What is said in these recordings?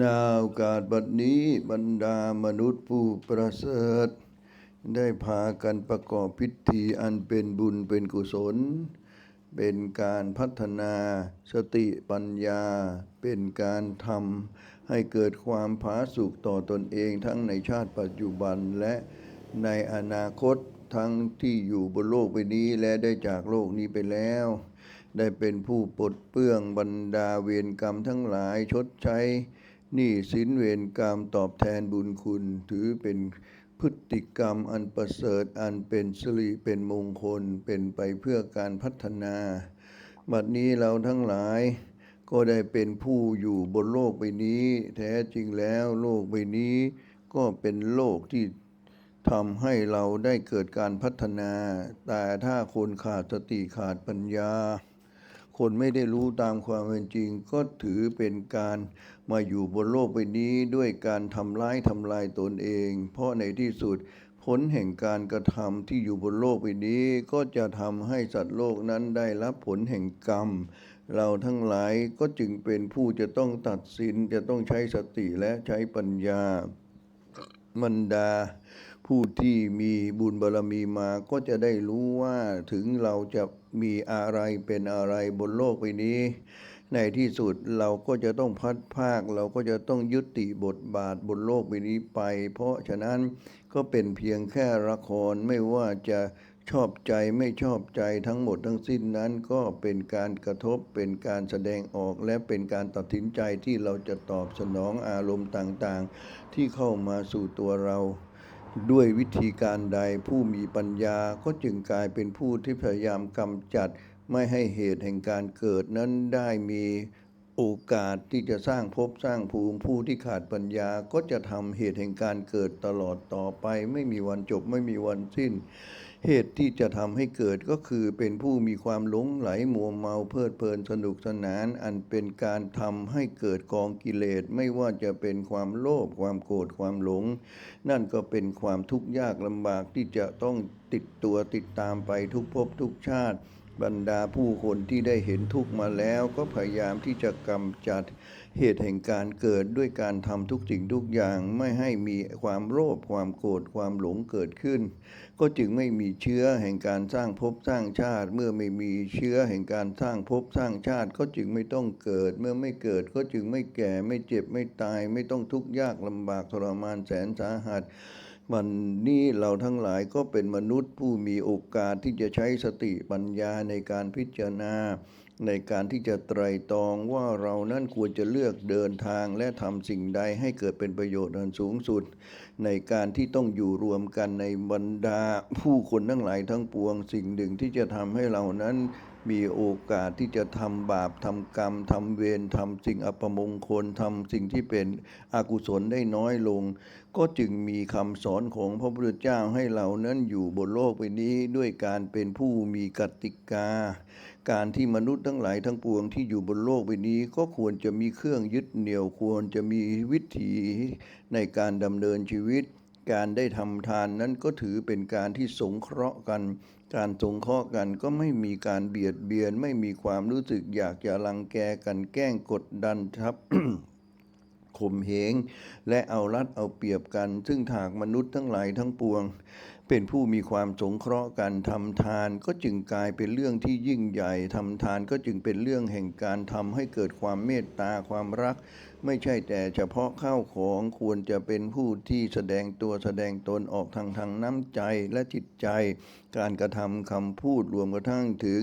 นาโอกาสบัดนี้บรรดามนุษย์ผู้ประเสริฐ ได้พากันประกอบพิธีอันเป็นบุญเป็นกุศล เป็นการพัฒนาสติปัญญา เป็นการทำให้เกิดความผาสุกต่อตนเองทั้งในชาติปัจจุบันและในอนาคตทั้งที่อยู่บนโลกใบนี้และได้จากโลกนี้ไปแล้ว ได้เป็นผู้ปลดเปลื้องบรรดาเวรกรรมทั้งหลายชดใช้หนี้สินเวรกรรมตอบแทนบุญคุณ ถือเป็นพฤติกรรมอันประเสริฐอันเป็นสิริเป็นมงคลเป็นไปเพื่อการพัฒนา บัดนี้เราทั้งหลายก็ได้เป็นผู้อยู่บนโลกใบนี้ แท้จริงแล้วโลกใบนี้ ก็เป็นโลกที่ทำให้เราได้เกิดการพัฒนา แต่ถ้าคนขาดสติขาดปัญญา คนไม่ได้รู้ตามความเป็นจริง ก็ถือเป็นการมาอยู่บนโลกใบนี้ด้วยการทำร้ายทำลายตนเอง เพราะในที่สุดผลแห่งการกระทำที่อยู่บนโลกใบนี้ก็จะทำให้สัตว์โลกนั้นได้รับผลแห่งกรรม เราทั้งหลายก็จึงเป็นผู้จะต้องตัดสินจะต้องใช้สติและใช้ปัญญาบรรดา ผู้ที่มีบุญบารรมีมาก็จะได้รู้ว่าถึงเราจะมีอะไรเป็นอะไรบนโลกใบนี้ ในที่สุดเราก็จะต้องพัดภาค เราก็จะต้องยุติบทบาทบนโลกใบนี้ไป เพราะฉะนั้นก็เป็นเพียงแค่ละครไม่ว่าจะชอบใจไม่ชอบใจทั้งหมดทั้งสิ้นนั้นก็เป็นการกระทบเป็นการแสดงออกและเป็นการตัดสินใจที่เราจะตอบสนองอารมณ์ต่างๆ ที่เข้ามาสู่ตัวเรา ด้วยวิธีการใดผู้มีปัญญาก็จึงกลายเป็นผู้ที่พยายามกำจัดไม่ให้เหตุแห่งการเกิดนั้นได้มีโอกาสที่จะสร้างภพสร้างภูมิผู้ที่ขาดปัญญาก็จะทำเหตุแห่งการเกิดตลอดต่อไป ไม่มีวันจบไม่มีวันสิ้น เหตุที่จะทำให้เกิดก็คือเป็นผู้มีความหลงไหลมัวเมาเพลิดเพลินสนุกสนาน อันเป็นการทำให้เกิดกองกิเลสไม่ว่าจะเป็นความโลภความโกรธความหลง นั่นก็เป็นความทุกข์ยากลำบากที่จะต้องติดตัวติดตามไปทุกภพทุกชาติ บรรดาผู้คนที่ได้เห็นทุกข์มาแล้วก็พยายามที่จะกำจัดเหตุแห่งการเกิดด้วยการทำทุกสิ่งทุกอย่างไม่ให้มีความโลภความโกรธความหลงเกิดขึ้น ก็จึงไม่มีเชื้อแห่งการสร้างภพสร้างชาติ เมื่อไม่มีเชื้อแห่งการสร้างภพสร้างชาติ ก็จึงไม่ต้องเกิด เมื่อไม่เกิดก็จึงไม่แก่ไม่เจ็บไม่ตาย ไม่ต้องทุกข์ยากลำบากทรมานแสนสาหัส วันนี้เราทั้งหลายก็เป็นมนุษย์ผู้มีโอกาสที่จะใช้สติปัญญาในการพิจารณา ในการที่จะไตรตรองว่าเรานั้นควรจะเลือกเดินทางและทำสิ่งใดให้เกิดเป็นประโยชน์อันสูงสุด ในการที่ต้องอยู่รวมกันในบรรดาผู้คนทั้งหลายทั้งปวง สิ่งหนึ่งที่จะทำให้เรานั้น มีโอกาสที่จะทำบาปทำกรรมทำเวรทำสิ่งอัปมงคลทำสิ่งที่เป็นอกุศลได้น้อยลง ก็จึงมีคำสอนของพระพุทธเจ้าให้เรานั้นอยู่บนโลกใบนี้ด้วยการเป็นผู้มีกติกา การที่มนุษย์ทั้งหลายทั้งปวงที่อยู่บนโลกใบนี้ ก็ควรจะมีเครื่องยึดเหนี่ยวควรจะมีวิถีในการดำเนินชีวิตการได้ทำทานนั้นก็ถือเป็นการที่สงเคราะห์กัน การสงเคราะห์กันก็ไม่มีการเบียดเบียน ไม่มีความรู้สึกอยากจะรังแกกันแกล้งกดดันทับข่มเหงและเอารัดเอาเปรียบกัน ซึ่งหากมนุษย์ทั้งหลายทั้งปวง เป็นผู้มีความสงเคราะห์กันทำทานก็จึงกลายเป็นเรื่องที่ยิ่งใหญ่ทำทานก็จึงเป็นเรื่องแห่งการทำให้เกิดความเมตตาความรัก ไม่ใช่แต่เฉพาะข้าวของควรจะเป็นผู้ที่แสดงตัวแสดงตนออกทางทางน้ำใจและจิตใจ การกระทำคำพูดรวมกระทั่งถึง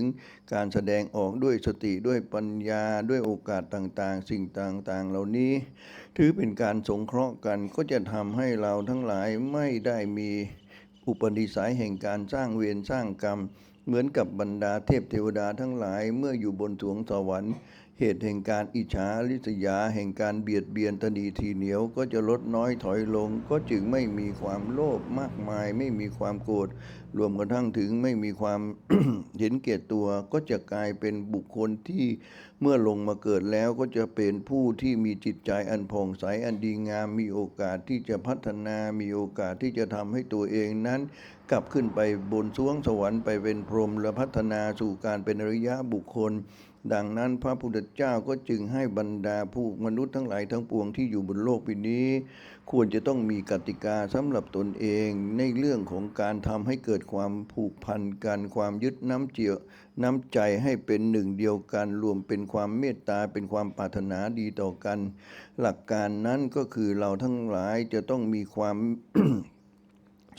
การแสดงออกด้วยสติด้วยปัญญาด้วยโอกาสต่างๆ สิ่งต่างๆ เหล่านี้ ถือเป็นการสงเคราะห์กันก็จะทำให้เราทั้งหลายไม่ได้มีอุปนิสัยแห่งการสร้างเวรสร้างกรรม เหมือนกับบรรดาเทพเทวดาทั้งหลายเมื่ออยู่บนสวงสวรรค์ เหตุแห่งการอิจฉาริษยาแห่งการเบียดเบียนตนีทีเหนียวก็จะลดน้อยถอยลง ก็จึงไม่มีความโลภมากมาย ไม่มีความโกรธรวมกระทั่งถึงไม่มีความเห็นแก่ตัว ก็จะกลายเป็นบุคคลที่เมื่อลงมาเกิดแล้วก็จะเป็นผู้ที่มีจิตใจอันผ่องใสอันดีงาม มีโอกาสที่จะพัฒนามีโอกาสที่จะทำให้ตัวเองนั้น กลับขึ้นไปบนสวงสวรรค์ไปเป็นพรหมและพัฒนาสู่การเป็นอริยะบุคคล ดังนั้นพระพุทธเจ้าก็จึงให้บรรดาผู้มนุษย์ทั้งหลายทั้งปวงที่อยู่บนโลกใบนี้ ควรจะต้องมีกติกาสำหรับตนเองในเรื่องของการทำให้เกิดความผูกพันกันความยึดน้ำเจียวน้ำใจให้เป็นหนึ่งเดียวกันรวมเป็นความเมตตาเป็นความปรารถนาดีต่อกัน หลักการนั้นก็คือเราทั้งหลายจะต้องมีความ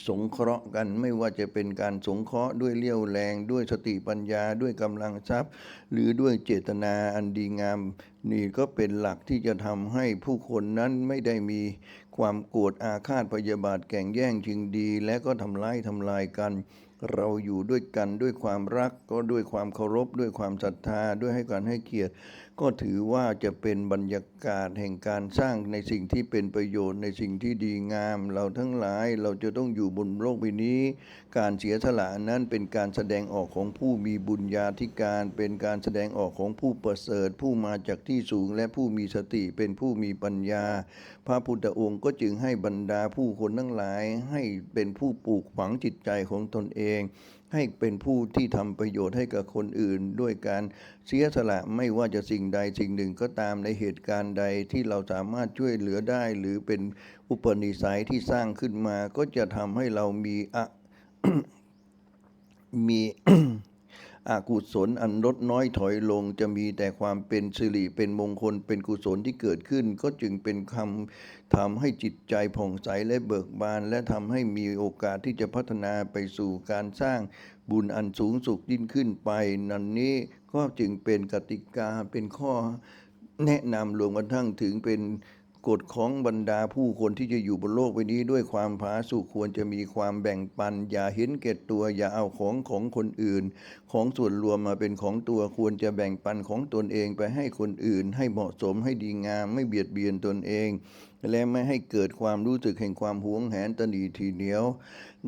สงเคราะห์กันไม่ว่าจะเป็นการสงเคราะห์ด้วยเลี้ยวแรง ด้วยสติปัญญาด้วยกำลังทรัพย์ หรือด้วยเจตนาอันดีงาม นี่ก็เป็นหลักที่จะทำให้ผู้คนนั้นไม่ได้มีความโกรธอาฆาตพยาบาทแก่งแย่งชิงดี และก็ทำร้ายทำลายกัน เราอยู่ด้วยกันด้วยความรักก็ด้วยความเคารพด้วยความศรัทธาด้วยให้การให้เกียรติ ก็ถือว่าจะเป็นบรรยากาศแห่งการสร้างในสิ่งที่เป็นประโยชน์ในสิ่งที่ดีงาม เราทั้งหลายเราจะต้องอยู่บนโลกใบนี้ การเสียสละนั้นเป็นการแสดงออกของผู้มีบุญญาธิการ เป็นการแสดงออกของผู้ประเสริฐ ผู้มาจากที่สูงและผู้มีสติเป็นผู้มีปัญญา พระพุทธองค์ก็จึงให้บรรดาผู้คนทั้งหลายให้เป็นผู้ปลูกฝังจิตใจของตนเองให้เป็นผู้ที่ทำประโยชน์ให้กับคนอื่น ด้วยการเสียสละไม่ว่าจะสิ่งใดสิ่งหนึ่งก็ตามในเหตุการณ์ใดที่เราสามารถช่วยเหลือได้ หรือเป็นอุปนิสัยที่สร้างขึ้นมาก็จะทำให้เรามีอะมี อกุศลอันลดน้อยถอยลงจะมีแต่ความเป็นสิริเป็นมงคลเป็นกุศลที่เกิดขึ้น ก็จึงเป็นคำทำให้จิตใจผ่องใสและเบิกบาน และทำให้มีโอกาสที่จะพัฒนาไปสู่การสร้างบุญอันสูงสุขยิ่งขึ้นไปนั่นนี้ก็จึงเป็นกติกาเป็นข้อแนะนำรวมกระทั่งถึงเป็น กฎของบรรดาผู้คนที่จะอยู่บนโลกใบนี้ด้วยความผาสุกควรจะมีความแบ่งปัน อย่าเห็นแก่ตัวอย่าเอาของของคนอื่น ของส่วนรวมมาเป็นของตัวควรจะแบ่งปันของตนเองไปให้คนอื่น ให้เหมาะสมให้ดีงามไม่เบียดเบียนตนเอง และไม่ให้เกิดความรู้สึกแห่งความหวงแหนตนีทีเหนียว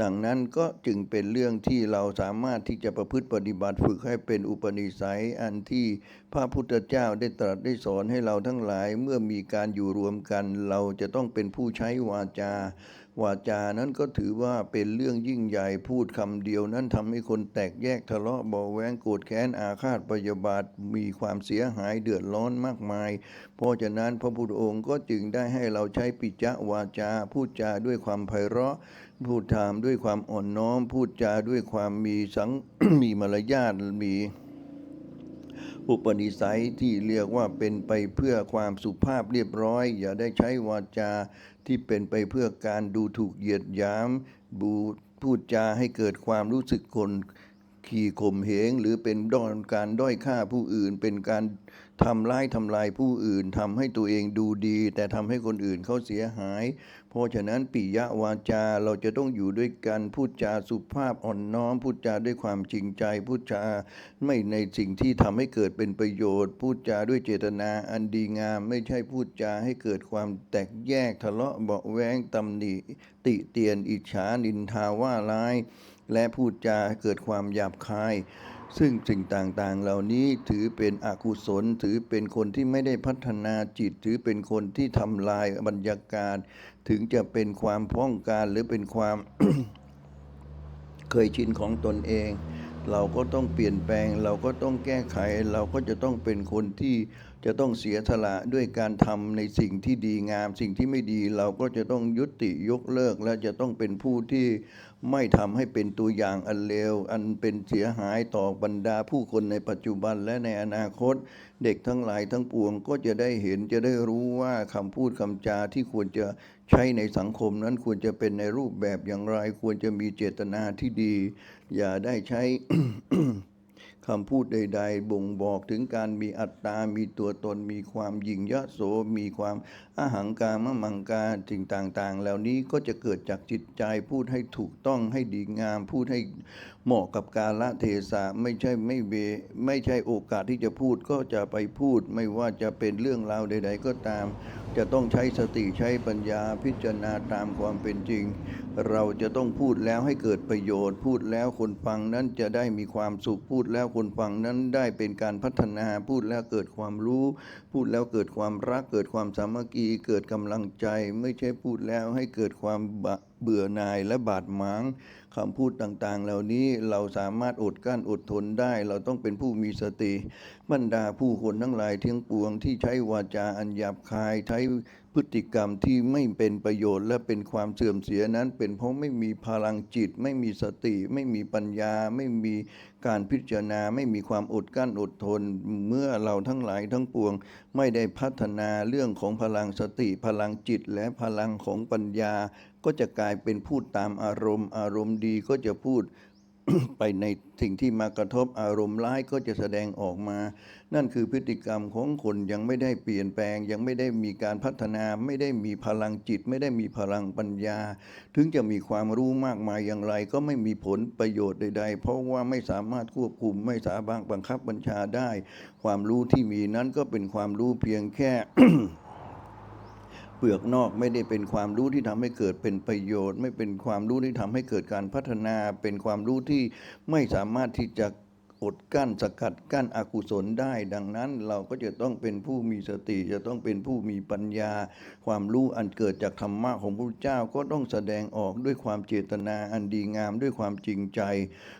ดังนั้นก็จึงเป็นเรื่องที่เราสามารถที่จะประพฤติปฏิบัติฝึกให้เป็นอุปนิสัยอันที่พระพุทธเจ้าได้ตรัสได้สอนให้เราทั้งหลายเมื่อมีการอยู่รวมกัน เราจะต้องเป็นผู้ใช้วาจา วาจานั้นก็ถือว่าเป็นเรื่องยิ่งใหญ่พูดคำเดียว นั้นทำให้คนแตกแยกทะเลาะเบาแวงโกรธแค้นอาฆาตพยาบาทมีความเสียหายเดือดร้อนมากมาย เพราะฉะนั้นพระพุทธองค์ก็จึงได้ให้เราใช้ปิจวาจา พูดจาด้วยความไพเราะ พูดถามด้วยความอ่อนน้อม พูดจาด้วยความมีสังมีมารยาทมี อุปนิสัยที่เรียกว่าเป็นไปเพื่อความสุภาพเรียบร้อย อย่าได้ใช้วาจาที่เป็นไปเพื่อการดูถูกเหยียดหยามบูพูดจาให้เกิดความรู้สึกคนขี่ข่มเหงหรือเป็นด้อนการด้อยค่าผู้อื่น เป็นการทำร้ายทำลายผู้อื่นทำให้ตัวเองดูดี แต่ทำให้คนอื่นเขาเสียหาย เพราะฉะนั้นปิยวาจาเราจะต้องอยู่ด้วยกันพูดจาสุภาพอ่อนน้อมพูดจาด้วยความจริงใจพูดจาไม่ในสิ่งที่ทำให้เกิดเป็นประโยชน์ พูดจาด้วยเจตนาอันดีงาม ไม่ใช่พูดจาให้เกิดความแตกแยกทะเลาะเบาะแว้งตำหนิติเตียนอิจฉานินทาว่าร้าย และพูดจาเกิดความหยาบคายซึ่งสิ่งต่างๆ เหล่านี้ถือเป็นอกุศล ถือเป็นคนที่ไม่ได้พัฒนาจิต ถือเป็นคนที่ทำลายบรรยากาศ ถึงจะเป็นความพ้องการหรือเป็นความเคยชินของตนเอง เราก็ต้องเปลี่ยนแปลง เราก็ต้องแก้ไข เราก็จะต้องเป็นคนที่จะต้องเสียสละด้วยการทำในสิ่งที่ดีงาม สิ่งที่ไม่ดี เราก็จะต้องยุติยกเลิก และจะต้องเป็นผู้ที่ไม่ทำให้เป็นตัวอย่างอันเลวอันเป็นเสียหายต่อบรรดาผู้คนในปัจจุบันและในอนาคต เด็กทั้งหลายทั้งปวงก็จะได้เห็นจะได้รู้ว่าคำพูดคำจาที่ควรจะใช้ในสังคมนั้นควรจะเป็นในรูปแบบอย่างไร ควรจะมีเจตนาที่ดี อย่าได้ใช้คำพูดใด ๆ บ่งบอกถึงการมีอัตตา มีตัวตน มีความหยิ่งยโส มีความอาหังการมะมังการสิ่งต่าง ๆ เหล่านี้ก็จะเกิดจากจิตใจพูดให้ถูกต้องให้ดีงาม พูดให้เหมาะกับกาลเทศะไม่ใช่ไม่เบไม่ใช่โอกาสที่จะพูดก็จะไปพูด ไม่ว่าจะเป็นเรื่องราวใด ๆ ก็ตาม จะต้องใช้สติใช้ปัญญาพิจารณาตามความเป็นจริง เราจะต้องพูดแล้วให้เกิดประโยชน์ พูดแล้วคนฟังนั้นจะได้มีความสุขพูดแล้วคนฟังนั้นได้เป็นการพัฒนาพูดแล้วเกิดความรู้ พูดแล้วเกิดความรัก เกิดความสามัคคีเกิดกำลังใจ ไม่ใช่พูดแล้วให้เกิดความบะ เบื่อหน่ายและบาดหมางคำพูดต่างๆ เหล่านี้เราสามารถอดกั้นอดทนได้ เราต้องเป็นผู้มีสติบรรดาผู้คนทั้งหลายเที่ยงปวงที่ใช้วาจาอันหยาบคายใช้พฤติกรรมที่ไม่เป็นประโยชน์และเป็นความเสื่อมเสียนั้น เป็นเพราะไม่มีพลังจิต ไม่มีสติ ไม่มีปัญญา ไม่มีการพิจารณา ไม่มีความอดกั้นอดทน เมื่อเราทั้งหลายทั้งปวง ไม่ได้พัฒนาเรื่องของพลังสติ พลังจิตและพลังของปัญญา ก็จะกลายเป็นพูดตามอารมณ์ อารมณ์ดีก็จะพูดไปในสิ่งที่มากระทบอารมณ์ร้ายก็จะแสดงออกมา นั่นคือพฤติกรรมของคนยังไม่ได้เปลี่ยนแปลง ยังไม่ได้มีการพัฒนาไม่ได้มีพลังจิต ไม่ได้มีพลังปัญญา ถึงจะมีความรู้มากมายอย่างไร ก็ไม่มีผลประโยชน์ใด ๆ เพราะว่าไม่สามารถควบคุมไม่สามารถบังคับบัญชาได้ ความรู้ที่มีนั้นก็เป็นความรู้เพียงแค่ เปลือกนอกไม่ได้เป็นความรู้ที่ทำให้เกิดเป็นประโยชน์ ไม่เป็นความรู้ที่ทำให้เกิดการพัฒนา เป็นความรู้ที่ไม่สามารถที่จะ อดกั้นสกัดกั้นอกุศลได้ ดังนั้นเราก็จะต้องเป็นผู้มีสติ จะต้องเป็นผู้มีปัญญา ความรู้อันเกิดจากธรรมะของพระพุทธเจ้าก็ต้องแสดงออกด้วยความเจตนาอันดีงามด้วยความจริงใจ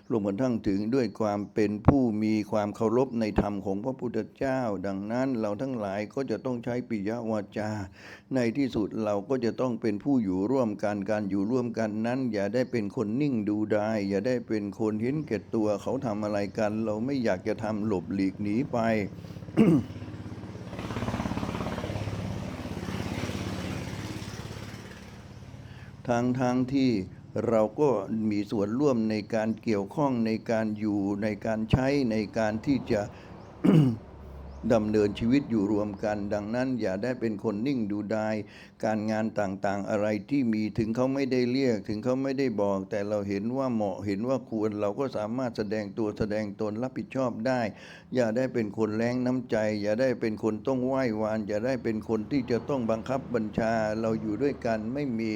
รวมกระทั่งถึงด้วยความเป็นผู้มีความเคารพในธรรมของพระพุทธเจ้า ดังนั้นเราทั้งหลายก็จะต้องใช้ปิยวาจา ในที่สุดเราก็จะต้องเป็นผู้อยู่ร่วมกันการอยู่ร่วมกันนั้น อย่าได้เป็นคนนิ่งดูได้อย่าได้เป็นคนเห็นแก่ตัวเขาทำอะไรกันเราไม่อยากจะทำหลบหลีกหนีไปทางทางที่เราก็มีส่วนร่วมในการเกี่ยวข้องในการอยู่ในการใช้ในการที่จะ ดำเนินชีวิตอยู่รวมกัน ดังนั้นอย่าได้เป็นคนนิ่งดูดาย การงานต่างๆอะไรที่มีถึงเขาไม่ได้เรียก ถึงเขาไม่ได้บอก แต่เราเห็นว่าเหมาะเห็นว่าควรเราก็สามารถแสดงตัวแสดงตนรับผิดชอบได้ อย่าได้เป็นคนแรงน้ำใจ อย่าได้เป็นคนต้องไหว้วาน อย่าได้เป็นคนที่จะต้องบังคับบัญชาเราอยู่ด้วยกันไม่มี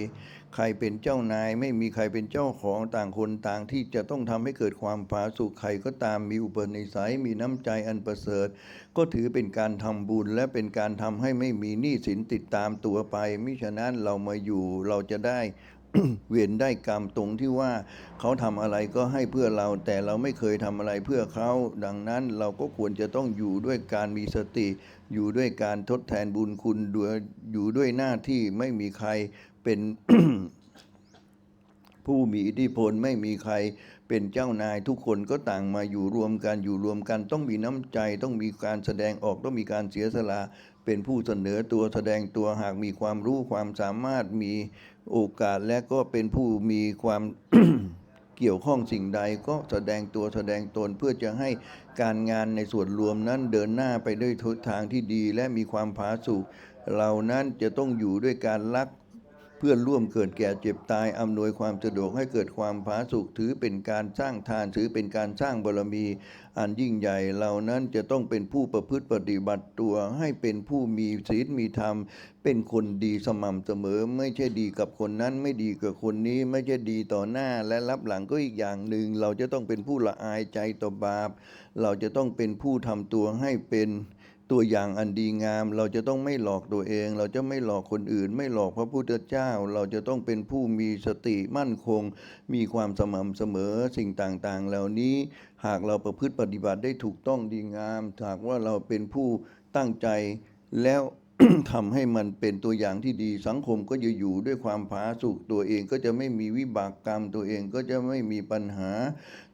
ใครเป็นเจ้านาย ไม่มีใครเป็นเจ้าของต่างคนต่างที่จะต้องทำให้เกิดความผาสุกใครก็ตามมีอุปนิสัยมีน้ำใจอันประเสริฐ ก็ถือเป็นการทำบุญและเป็นการทำให้ไม่มีหนี้สินติดตามตัวไปมิฉะนั้นเรามาอยู่เราจะได้เวียนได้กรรมตรงที่ว่าเขาทำอะไรก็ให้เพื่อเรา แต่เราไม่เคยทำอะไรเพื่อเขา ดังนั้นเราก็ควรจะต้องอยู่ด้วยการมีสติ อยู่ด้วยการทดแทนบุญคุณด้วยอยู่ด้วยหน้าที่ไม่มีใคร เป็นผู้มีอิทธิพลไม่มีใครเป็นเจ้านายทุกคนก็ต่างมาอยู่รวมกันอยู่รวมกัน ต้องมีน้ำใจต้องมีการแสดงออกต้องมีการเสียสละเป็นผู้เสนอตัวแสดงตัวหากมีความรู้ความสามารถมีโอกาสและก็เป็นผู้มีความเกี่ยวข้องสิ่งใดก็แสดงตัวแสดงตนเพื่อจะให้การงานในส่วนรวมนั้นเดินหน้าไปด้วยทิศทางที่ดีและมีความผาสุกเรานั้นจะต้องอยู่ด้วยการรัก พื่อนร่วมเกิดแก่เจ็บตายอำนวยความสะดวกให้เกิดความผาสุกถือเป็นการสร้างทานถือเป็นการสร้างบารมี อันยิ่งใหญ่เหล่านั้นจะต้องเป็นผู้ประพฤติปฏิบัติตัวให้เป็นผู้มีศีลมีธรรม เป็นคนดีสม่ำเสมอ ไม่ใช่ดีกับคนนั้นไม่ดีกับคนนี้ไม่ใช่ดีต่อหน้าและรับหลังก็อีกอย่างหนึ่ง เราจะต้องเป็นผู้ละอายใจต่อบาป เราจะต้องเป็นผู้ทำตัวให้เป็น ตัวอย่างอันดีงาม เราจะต้องไม่หลอกตัวเอง เราจะไม่หลอกคนอื่น ไม่หลอกพระพุทธเจ้า เราจะต้องเป็นผู้มีสติมั่นคง มีความสม่ำเสมอสิ่งต่างๆ เหล่านี้หากเราประพฤติปฏิบัติได้ถูกต้องดีงามหากว่าเราเป็นผู้ตั้งใจแล้ว ทำให้มันเป็นตัวอย่างที่ดีสังคมก็จะอยู่ด้วยความผาสุกตัวเองก็จะไม่มีวิบากกรรม ตัวเองก็จะไม่มีปัญหา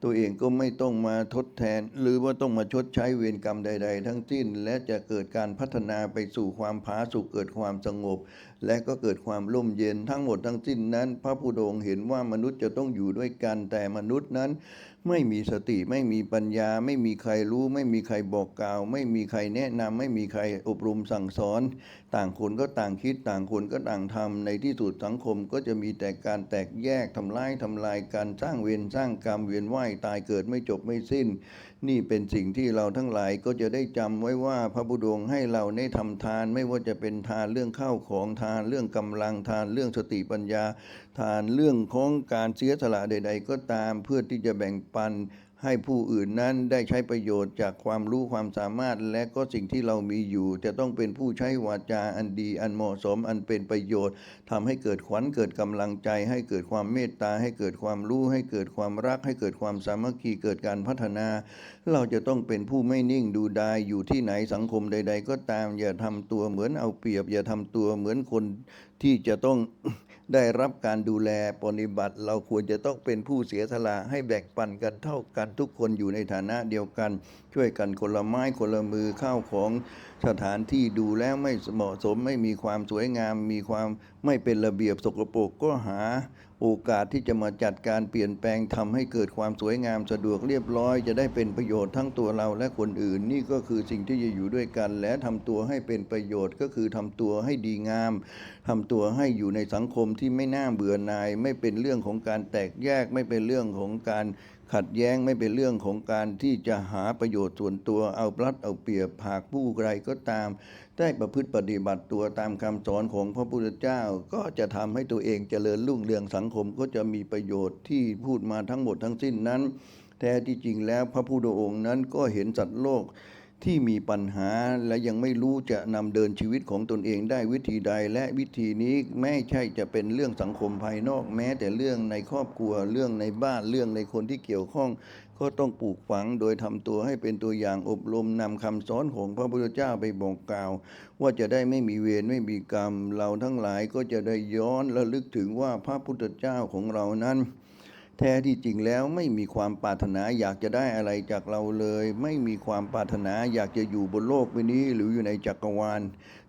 ตัวเองก็ไม่ต้องมาทดแทน หรือว่าต้องมาชดใช้เวรกรรมใด ๆ ทั้งสิ้น และจะเกิดการพัฒนาไปสู่ความผาสุกเกิดความสงบ และก็เกิดความร่มเย็นทั้งหมดทั้งสิ้นนั้น พระพุทธองค์เห็นว่ามนุษย์จะต้องอยู่ด้วยกันแต่มนุษย์นั้น ไม่มีสติไม่มีปัญญา ไม่มีใครรู้ ไม่มีใครบอกกล่าว ไม่มีใครแนะนำไม่มีใครอบรมสั่งสอน ต่างคนก็ต่างคิดต่างคนก็ต่างทำในที่สุดสังคมก็จะมีแต่การแตกแยกทำร้ายทำลายการสร้างเวรสร้างกรรมเวียนว่ายตายเกิดไม่จบไม่สิ้น นี่เป็นสิ่งที่เราทั้งหลายก็จะได้จำไว้ว่าพระพุทธองค์ให้เราได้ทำทาน ไม่ว่าจะเป็นทานเรื่องข้าวของทานเรื่องกำลังทานเรื่องสติปัญญา ทานเรื่องของการเสียสละใด ๆ ก็ตามเพื่อที่จะแบ่งปัน ให้ผู้อื่นนั้นได้ใช้ประโยชน์จากความรู้ความสามารถ และก็สิ่งที่เรามีอยู่ จะต้องเป็นผู้ใช้วาจาอันดี อันเหมาะสมอันเป็นประโยชน์ทำให้เกิดขวัญเกิดกำลังใจ ให้เกิดความเมตตา ให้เกิดความรู้ให้เกิดความรัก ให้เกิดความสามัคคีเกิดการพัฒนา เราจะต้องเป็นผู้ไม่นิ่งดูดายอยู่ที่ไหนสังคมใด ๆ ก็ตามอย่าทำตัวเหมือนเอาเปรียบ อย่าทำตัวเหมือนคนที่จะต้อง ได้รับการดูแลปฏิบัติ เราควรจะต้องเป็นผู้เสียสละให้แบ่งปันกันเท่ากันทุกคนอยู่ในฐานะเดียวกัน ช่วยกันคนละไม้คนละมือข้าวของสถานที่ดูแล้วไม่เหมาะสมไม่มีความสวยงาม มีความไม่เป็นระเบียบสกปรกก็หา โอกาสที่จะมาจัดการเปลี่ยนแปลงทำให้เกิดความสวยงามสะดวกเรียบร้อย จะได้เป็นประโยชน์ทั้งตัวเราและคนอื่น นี่ก็คือสิ่งที่จะอยู่ด้วยกัน และทำตัวให้เป็นประโยชน์ก็คือทำตัวให้ดีงามทำตัวให้อยู่ในสังคมที่ไม่น่าเบื่อนาย ไม่เป็นเรื่องของการแตกแยก ไม่เป็นเรื่องของการขัดแย้งไม่เป็นเรื่องของการที่จะหาประโยชน์ส่วนตัวเอาปลัดเอาเปรียบหากผู้ใครก็ตาม ได้ประพฤติปฏิบัติตัวตามคำสอนของพระพุทธเจ้า ก็จะทำให้ตัวเองเจริญรุ่งเรืองสังคมก็จะมีประโยชน์ที่พูดมาทั้งหมดทั้งสิ้นนั้น แท้ที่จริงแล้วพระพุทธองค์นั้นก็เห็นสัตว์โลก ที่มีปัญหาและยังไม่รู้จะนำเดินชีวิตของตนเองได้วิธีใด และวิธีนี้ไม่ใช่จะเป็นเรื่องสังคมภายนอกแม้ แต่เรื่องในครอบครัวเรื่องในบ้านเรื่องในคนที่เกี่ยวข้อง ก็ต้องปลูกฝังโดยทำตัวให้เป็นตัวอย่างอบรมนำคำสอนของพระพุทธเจ้าไปบอกกล่าว ว่าจะได้ไม่มีเวรไม่มีกรรม เราทั้งหลายก็จะได้ย้อนระลึกถึงว่าพระพุทธเจ้าของเรานั้น แท้ที่จริงแล้วไม่มีความปรารถนาอยากจะได้อะไรจากเราเลย ไม่มีความปรารถนาอยากจะอยู่บนโลกใบนี้ หรืออยู่ในจักรวาล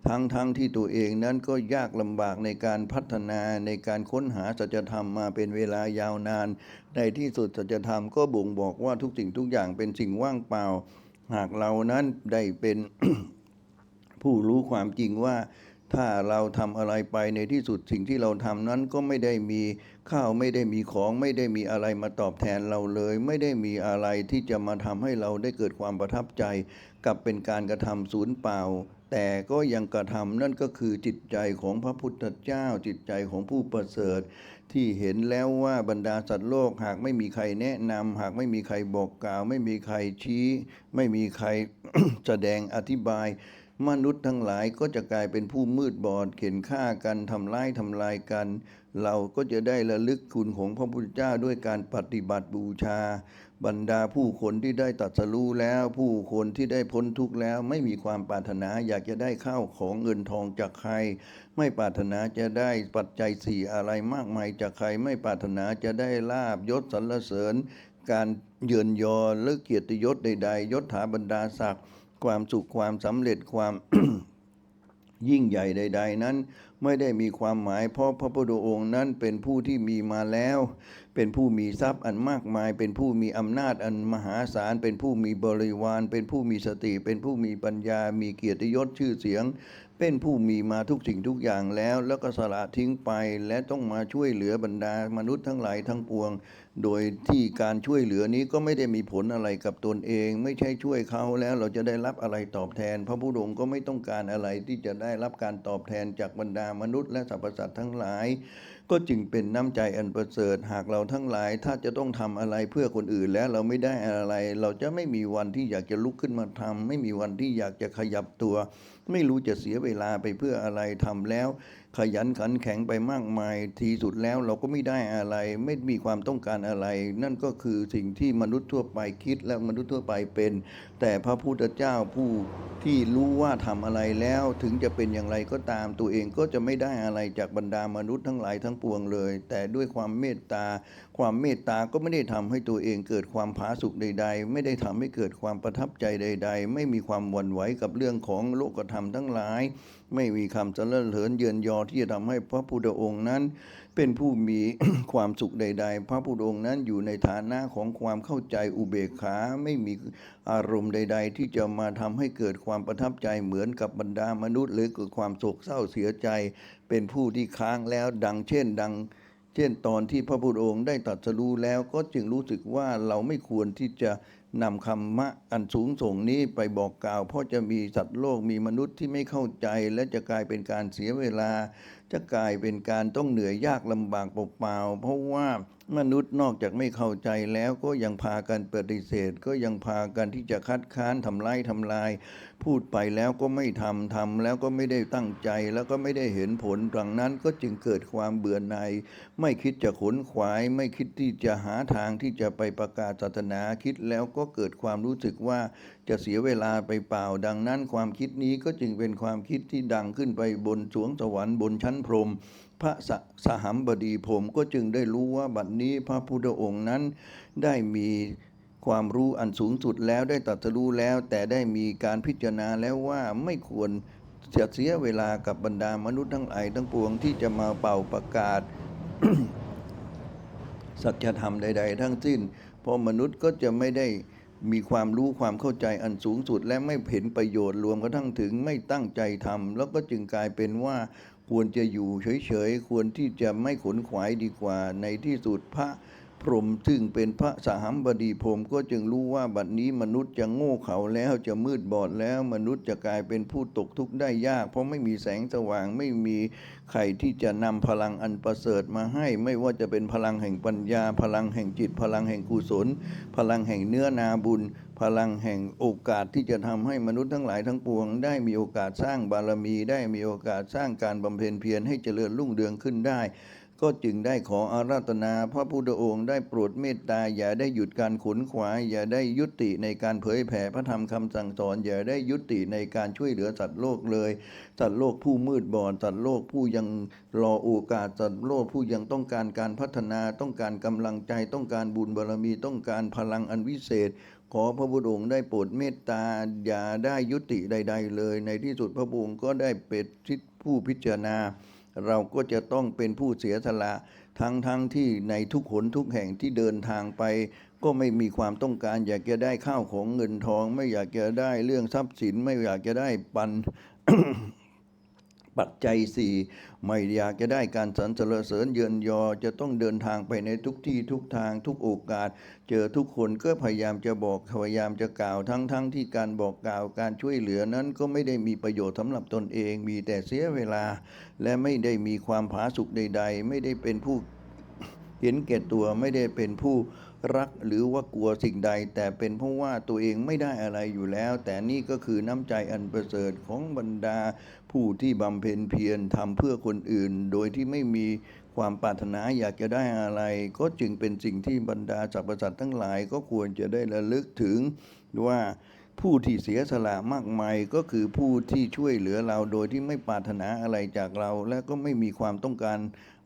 ทั้งทั้งที่ตัวเองนั้นก็ยากลำบากในการพัฒนาในการค้นหาสัจธรรมมาเป็นเวลายาวนาน ในที่สุดสัจธรรมก็บ่งบอกว่าทุกสิ่งทุกอย่างเป็นสิ่งว่างเปล่า หากเรานั้นได้เป็นผู้รู้ความจริงว่า ถ้าเราทำอะไรไปในที่สุดสิ่งที่เราทำนั้นก็ไม่ได้มี ข้าวไม่ได้มีของไม่ได้มีอะไรมาตอบแทนเราเลย ไม่ได้มีอะไรที่จะมาทำให้เราได้เกิดความประทับใจกับเป็นการกระทำศูนย์เปล่า แต่ก็ยังกระทำนั่นก็คือจิตใจของพระพุทธเจ้า จิตใจของผู้ประเสริฐ ที่เห็นแล้วว่าบรรดาสัตว์โลกหากไม่มีใครแนะนำหากไม่มีใครบอกกล่าว ไม่มีใครชี้ ไม่มีใครแสดงอธิบาย มนุษย์ทั้งหลายก็จะกลายเป็นผู้มืดบอด เข็นฆ่ากันทำร้ายทำลายกัน เราก็จะได้ระลึกคุณของพระพุทธเจ้าด้วยการปฏิบัติบูชา บรรดาผู้คนที่ได้ตัดสรู้แล้ว ผู้คนที่ได้พ้นทุกข์แล้ว ไม่มีความปรารถนาอยากจะได้ข้าวของเงินทองจากใคร ไม่ปรารถนาจะได้ปัจจัยสี่อะไรมากมายจากใคร ไม่ปรารถนาจะได้ลาบยศสรรเสริญ การเยินยอหรือเกียรติยศใด ๆ ยศถาบรรดาศักดิ์ ความสุขความสำเร็จความยิ่งใหญ่ใด ๆ นั้น ไม่ได้มีความหมายเพราะพระพุทธองค์นั้นเป็นผู้ที่มีมาแล้ว เป็นผู้มีทรัพย์อันมากมาย เป็นผู้มีอำนาจอันมหาศาล เป็นผู้มีบริวาร เป็นผู้มีสติ เป็นผู้มีปัญญา มีเกียรติยศชื่อเสียง เป็นผู้มีมาทุกสิ่งทุกอย่างแล้ว แล้วก็สละทิ้งไป และต้องมาช่วยเหลือบรรดามนุษย์ทั้งหลายทั้งปวง โดยที่การช่วยเหลือนี้ก็ไม่ได้มีผลอะไรกับตนเอง ไม่ใช่ช่วยเขาแล้วเราจะได้รับอะไรตอบแทน พระพุทธองก็ไม่ต้องการอะไรที่จะได้รับการตอบแทนจากบรรดามนุษย์และสรรพสัตว์ทั้งหลาย ก็จึงเป็นน้ำใจอันประเสริฐหากเราทั้งหลาย ถ้าจะต้องทำอะไรเพื่อคนอื่นแล้วเราไม่ได้อะไร เราจะไม่มีวันที่อยากจะลุกขึ้นมาทำไม่มีวันที่อยากจะขยับตัว ไม่รู้จะเสียเวลาไปเพื่ออะไรทำแล้ว ขยันขันแข็งไปมากมาย ทีสุดแล้วเราก็ไม่ได้อะไร ไม่มีความต้องการอะไร นั่นก็คือสิ่งที่มนุษย์ทั่วไปคิดและมนุษย์ทั่วไปเป็น แต่พระพุทธเจ้าผู้ที่รู้ว่าทำอะไรแล้วถึงจะเป็นอย่างไรก็ตามตัวเองก็จะไม่ได้อะไรจากบรรดามนุษย์ทั้งหลายทั้งปวงเลย แต่ด้วยความเมตตา ความเมตตาก็ไม่ได้ทำให้ตัวเองเกิดความผาสุกใด ๆ ไม่ได้ทำให้เกิดความประทับใจใด ๆ ไม่มีความหวั่นไหวกับเรื่องของโลกธรรมทั้งหลาย ไม่มีคำสรรเสริญเยือนยอที่จะทำให้พระพุทธองค์นั้น เป็นผู้มีความสุขใด ๆ พระพุทธองค์นั้นอยู่ในฐานะของความเข้าใจอุเบกขาไม่มีอารมณ์ใด ๆ ที่จะมาทำให้เกิดความประทับใจเหมือนกับบรรดามนุษย์ หรือเกิดความโศกเศร้าเสียใจ เป็นผู้ที่ค้างแล้วดังเช่น ดังเช่นตอนที่พระพุทธองค์ได้ตรัสรู้แล้วก็จึงรู้สึกว่าเราไม่ควรที่จะ นำคำมะอันสูงส่งนี้ไปบอกกล่าว เพราะจะมีสัตว์โลกมีมนุษย์ที่ไม่เข้าใจ และจะกลายเป็นการเสียเวลา จะกลายเป็นการต้องเหนื่อยยากลำบากเปล่าๆเพราะว่ามนุษย์นอกจากไม่เข้าใจแล้วก็ยังพากันปฏิเสธ ก็ยังพากันที่จะคัดค้านทำลายทำลาย พูดไปแล้วก็ไม่ทำทำแล้วก็ไม่ได้ตั้งใจแล้วก็ไม่ได้เห็นผลดังนั้นก็จึงเกิดความเบื่อหน่ายไม่คิดจะขนขวาย ไม่คิดที่จะหาทางที่จะไปประกาศศาสนาคิดแล้วก็เกิดความรู้สึกว่าจะเสียเวลาไปเปล่า ดังนั้นความคิดนี้ก็จึงเป็นความคิดที่ดังขึ้นไปบนสวงสวรรค์บนชั้นพรหม พระสสหัมบดีผมก็จึงได้รู้ว่าบัดนี้พระพุทธองค์นั้นได้มีความรู้อันสูงสุดแล้วได้ตรัสรู้แล้ว แต่ได้มีการพิจารณาแล้วว่าไม่ควรจะเสียเวลากับบรรดามนุษย์ทั้งหลายทั้งปวงที่จะมาเป่าประกาศ สัจธรรมใด ๆ ทั้งสิ้นเพราะมนุษย์ก็จะไม่ได้ มีความรู้ความเข้าใจอันสูงสุด และไม่เห็นประโยชน์รวมกระทั่งถึงไม่ตั้งใจทำแล้วก็จึงกลายเป็นว่าควรจะอยู่เฉยๆ ควรที่จะไม่ขนขวายดีกว่าในที่สุดพระ พรหมซึ่งเป็นพระสหัมบดีพรหมก็จึงรู้ว่าบัดนี้มนุษย์จะโง่เขาแล้วจะมืดบอดแล้ว มนุษย์จะกลายเป็นผู้ตกทุกข์ได้ยาก เพราะไม่มีแสงสว่างไม่มีใครที่จะนำพลังอันประเสริฐมาให้ ไม่ว่าจะเป็นพลังแห่งปัญญา พลังแห่งจิต พลังแห่งกุศล พลังแห่งเนื้อนาบุญ พลังแห่งโอกาสที่จะทำให้มนุษย์ทั้งหลายทั้งปวง ได้มีโอกาสสร้างบารมี ได้มีโอกาสสร้างการบำเพ็ญเพียรให้เจริญรุ่งเรืองขึ้นได้ ก็จึงได้ขออาราธนาพระพุทธองค์ได้โปรดเมตตาอย่าได้หยุดการขนขวาย อย่าได้ยุติในการเผยแผ่พระธรรมคำสั่งสอน อย่าได้ยุติในการช่วยเหลือสัตว์โลกเลย สัตว์โลกผู้มืดบอดสัตว์โลกผู้ยังรอโอกาสสัตว์โลกผู้ยังต้องการการพัฒนาต้องการกำลังใจต้องการบุญบารมีต้องการพลังอันวิเศษขอพระพุทธองค์ได้โปรดเมตตาอย่าได้ยุติใด ๆ เลย ในที่สุดพระองค์ก็ได้เป็นทิศผู้พิจารณา เราก็จะต้องเป็นผู้เสียสละทั้งทั้งที่ในทุกหนทุกแห่งที่เดินทางไป ก็ไม่มีความต้องการ อยากจะได้ข้าวของเงินทอง ไม่อยากจะได้เรื่องทรัพย์สิน ไม่อยากจะได้ปันปัจจัยสี่ไม่อยากจะได้การสรรเสริญเยินยอจะต้องเดินทางไปในทุกที่ทุกทางทุกโอกาส เจอทุกคนก็พยายามจะบอกพยายามจะกล่าวทั้งทั้งที่การบอกกล่าวการช่วยเหลือนั้นก็ไม่ได้มีประโยชน์สำหรับตนเองมีแต่เสียเวลา และไม่ได้มีความผาสุกใด ๆ ไม่ได้เป็นผู้เห็นแก่ตัวไม่ได้เป็นผู้รักหรือว่ากลัวสิ่งใด แต่เป็นเพราะว่าตัวเองไม่ได้อะไรอยู่แล้ว แต่นี่ก็คือน้ำใจอันประเสริฐของบรรดา ผู้ที่บำเพ็ญเพียรทำเพื่อคนอื่น โดยที่ไม่มีความปรารถนาอยากจะได้อะไร ก็จึงเป็นสิ่งที่บรรดาสรรพสัตว์ทั้งหลายก็ควรจะได้ระลึกถึงว่า ผู้ที่เสียสละมากมายก็คือผู้ที่ช่วยเหลือเราโดยที่ไม่ปรารถนาอะไรจากเรา และก็ไม่มีความต้องการ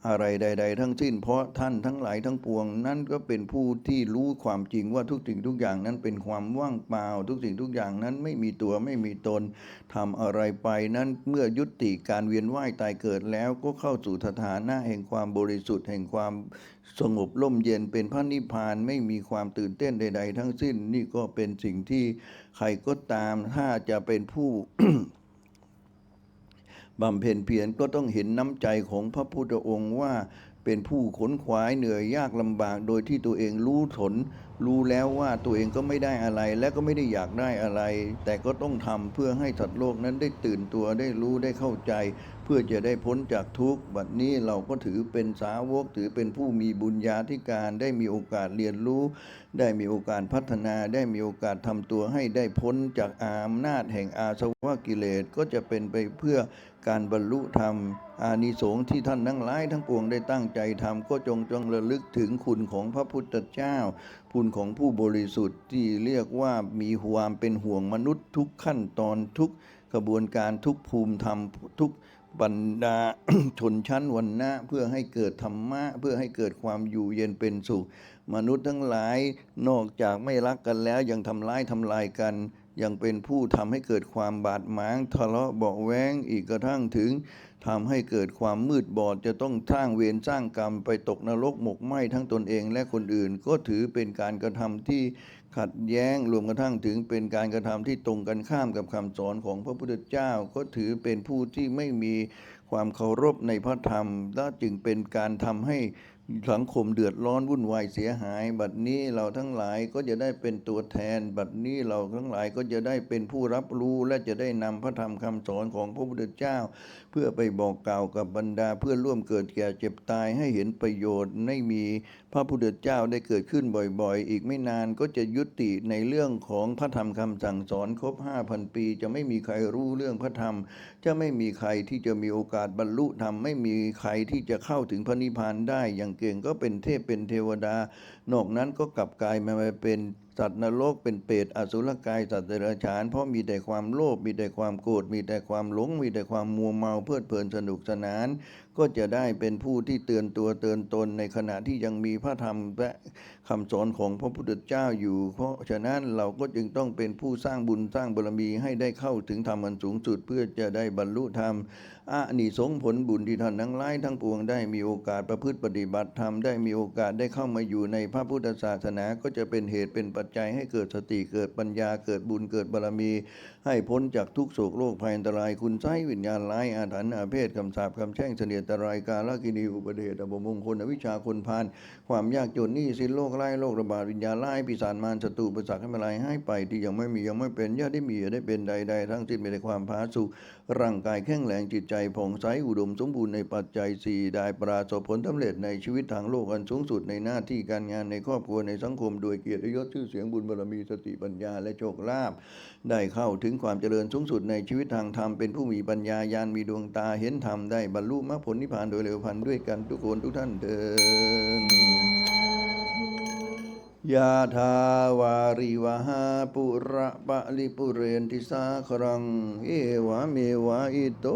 อะไรใด ๆ ทั้งสิ้น เพราะท่านทั้งหลายทั้งปวง นั่นก็เป็นผู้ที่รู้ความจริงว่าทุกสิ่งทุกอย่างนั้นเป็นความว่างเปล่า ทุกสิ่งทุกอย่างนั้นไม่มีตัวไม่มีตนทำอะไรไปนั้นเมื่อยุติการเวียนว่ายตายเกิดแล้วก็เข้าสู่สถานะแห่งความบริสุทธิ์แห่งความ สงบร่มเย็นเป็นพระนิพพานไม่มีความตื่นเต้นใด ๆ ทั้งสิ้นนี่ก็เป็นสิ่งที่ใครก็ตามถ้าจะเป็นผู้บำเพ็ญเพียรก็ต้องเห็นน้ำใจของพระพุทธองค์ว่า เป็นผู้ขนขวายเหนื่อยยากลำบาก โดยที่ตัวเองรู้ผลรู้แล้วว่าตัวเองก็ไม่ได้อะไร และก็ไม่ได้อยากได้อะไร แต่ก็ต้องทำเพื่อให้สัตว์โลกนั้นได้ตื่นตัวได้รู้ได้เข้าใจ เพื่อจะได้พ้นจากทุกข์บัดนี้เราก็ถือเป็นสาวก ถือเป็นผู้มีบุญญาธิการได้มีโอกาสเรียนรู้ ได้มีโอกาสพัฒนาได้มีโอกาสทำตัวให้ได้พ้นจากอำนาจแห่งอาสวะกิเลสก็จะเป็นไปเพื่อ การบรรลุธรรม อานิสงส์ที่ท่านทั้งหลายทั้งปวงได้ตั้งใจทำก็จงจงระลึกถึงคุณของพระพุทธเจ้า คุณของผู้บริสุทธิ์ที่เรียกว่ามีความเป็นห่วงมนุษย์ทุกขั้นตอนทุกกระบวนการทุกภูมิธรรมทุกบรรดาชนชั้นวันนะเพื่อให้เกิดธรรมะ เพื่อให้เกิดความอยู่เย็นเป็นสุข มนุษย์ทั้งหลายนอกจากไม่รักกันแล้วยังทำร้ายทำลายกัน ยังเป็นผู้ทำให้เกิดความบาดหมางทะเลาะเบาแวงอีกกระทั่งถึงทำให้เกิดความมืดบอดจะต้องสร้างเวรสร้างกรรมไปตกนรกหมกไหม้ทั้งตนเองและคนอื่น ก็ถือเป็นการกระทำที่ขัดแย้งรวมกระทั่งถึงเป็นการกระทำที่ตรงกันข้ามกับคำสอนของพระพุทธเจ้า ก็ถือเป็นผู้ที่ไม่มีความเคารพในพระธรรมและจึงเป็นการทำให้ สังคมเดือดร้อนวุ่นวายเสียหาย บัดนี้เราทั้งหลายก็จะได้เป็นตัวแทน บัดนี้เราทั้งหลายก็จะได้เป็นผู้รับรู้และจะได้นำพระธรรมคำสอนของพระพุทธเจ้าเพื่อไปบอกกล่าวกับบรรดาเพื่อนร่วมเกิดแก่เจ็บตายให้เห็นประโยชน์ไม่มีพระพุทธเจ้าได้เกิดขึ้นบ่อยๆ อีกไม่นานก็จะยุติในเรื่องของพระธรรมคำสั่งสอนครบ 5,000 ปี จะไม่มีใครรู้เรื่องพระธรรม จะไม่มีใครที่จะมีโอกาสบรรลุธรรมไม่มีใครที่จะเข้าถึงพระนิพพานได้อย่างเก่งก็เป็นเทพเป็นเทวดา นอกนั้นก็กลับกลายมาเป็นสัตว์นรกเป็นเปรตอสุรกายสัตว์เดรัจฉาน เพราะมีแต่ความโลภมีแต่ความโกรธมีแต่ความหลง มีแต่ความมัวเมาเพลิดเพลินสนุกสนาน ก็จะได้เป็นผู้ที่เตือนตัวเตือนตนในขณะที่ยังมีพระธรรมและคำสอนของพระพุทธเจ้าอยู่ เพราะฉะนั้นเราก็จึงต้องเป็นผู้สร้างบุญสร้างบารมีให้ได้เข้าถึงธรรมอันสูงสุด เพื่อจะได้บรรลุธรรมอานิสงส์ผลบุญที่ท่านทั้งหลายทั้งปวงได้มีโอกาสประพฤติปฏิบัติธรรมได้มีโอกาสได้เข้ามาอยู่ในพระพุทธศาสนาก็จะเป็นเหตุเป็นปัจจัยให้เกิดสติเกิดปัญญาเกิดบุญเกิดบารมี ให้พ้นจากทุกโศกโรคภัยอันตรายคุณไส้วิญญาณร้ายอาถรรพ์อาเพศคำสาปคำแช่งเสนียดตรายกาลกินีอุปเดชอบมงคลอวิชาคนพาน ความยากจนนี้สิ้นโรคไร้โรคระบาดวิญญาณร้ปีศาจมารศัตรูประสักให้มาลายให้ไปที่ยังไม่มียังไม่เป็นอย่าได้มีอย่าได้เป็นใด ๆ ทั้งสิ้นมีแต่ความผาสุกร่างกายแข็งแรงจิตใจผ่องใสอุดมสมบูรณ์ในปัจจัยสี่ได้ปราศผลสำเร็จในชีวิตทางโลกอันสูงสุดในหน้าที่การงานในครอบครัวในสังคมโดยเกียรติยศชื่อเสียงบุญบารมีสติปัญญาและโชคลาภได้เข้าถึงความเจริญสูงสุดในชีวิตทางธรรมเป็นผู้มีปัญญาญาณมีดวงตาเห็นธรรมได้บรรลุมรรคผลนิพพานโดยเร็วพันด้วยกันทุกคนทุกท่านเดินยาทาวาริวหาปุระปะลิปุเรนติสาครัง เอวะเมวะอิโต